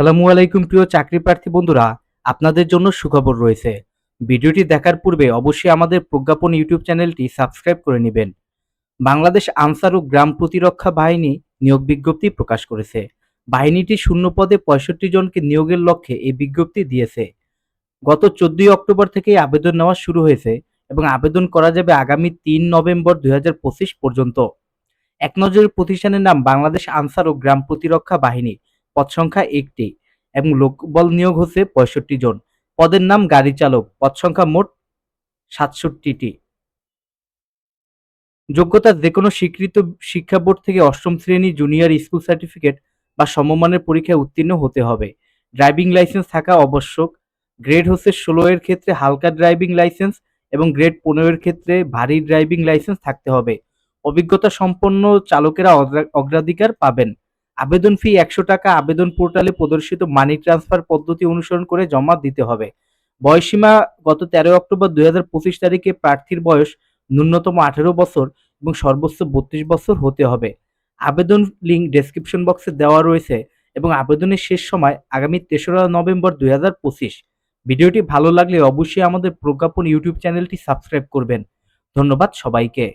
সালামু আলাইকুম, প্রিয় চাকরি প্রার্থী বন্ধুরা। আপনাদের জন্য সুখবর রয়েছে। ভিডিওটি দেখার পূর্বে অবশ্যই আমাদের প্রজ্ঞাপন ইউটিউব চ্যানেলটি সাবস্ক্রাইব করে নেবেন। বাংলাদেশ আনসার ও গ্রাম প্রতিরক্ষা বাহিনী নিয়োগ বিজ্ঞপ্তি প্রকাশ করেছে। বাহিনীটি শূন্য পদে পঁয়ষট্টি জনকে নিয়োগের লক্ষ্যে এই বিজ্ঞপ্তি দিয়েছে। গত চোদ্দই অক্টোবর থেকেই আবেদন নেওয়া শুরু হয়েছে এবং আবেদন করা যাবে আগামী তিন নভেম্বর দুই হাজার পঁচিশ পর্যন্ত। এক নজরের প্রতিষ্ঠানের নাম বাংলাদেশ আনসার ও গ্রাম প্রতিরক্ষা বাহিনী। পদ সংখ্যা একটি এবং লোকবল নিয়োগ হচ্ছে পঁয়ষট্টি জন। পদের নাম গাড়ি চালক, পদ সংখ্যা মোট সাতষট্টিটি। যোগ্যতা যে কোনো স্বীকৃত শিক্ষা বোর্ড থেকে অষ্টম শ্রেণি জুনিয়র স্কুল সার্টিফিকেট বা সমমানের পরীক্ষায় উত্তীর্ণ হতে হবে। ড্রাইভিং লাইসেন্স থাকা আবশ্যক। গ্রেড হচ্ছে ষোলো এর ক্ষেত্রে হালকা ড্রাইভিং লাইসেন্স এবং গ্রেড পনেরো ক্ষেত্রে ভারী ড্রাইভিং লাইসেন্স থাকতে হবে। অভিজ্ঞতা সম্পন্ন চালকেরা অগ্রাধিকার পাবেন। আবেদন ফি একশো টাকা, আবেদন পোর্টালে প্রদর্শিত মানি ট্রান্সফার পদ্ধতি অনুসরণ করে জমা দিতে হবে। বয়সীমা গত তেরোই অক্টোবর দুই হাজার পঁচিশ তারিখে প্রার্থীর বয়স ন্যূনতম আঠেরো বছর এবং সর্বোচ্চ বত্রিশ বছর হতে হবে। আবেদন লিঙ্ক ডেসক্রিপশন বক্সে দেওয়া রয়েছে এবং আবেদনের শেষ সময় আগামী তেসরা নভেম্বর দুই হাজার পঁচিশ। ভিডিওটি ভালো লাগলে অবশ্যই আমাদের প্রজ্ঞাপন ইউটিউব চ্যানেলটি সাবস্ক্রাইব করবেন। ধন্যবাদ সবাইকে।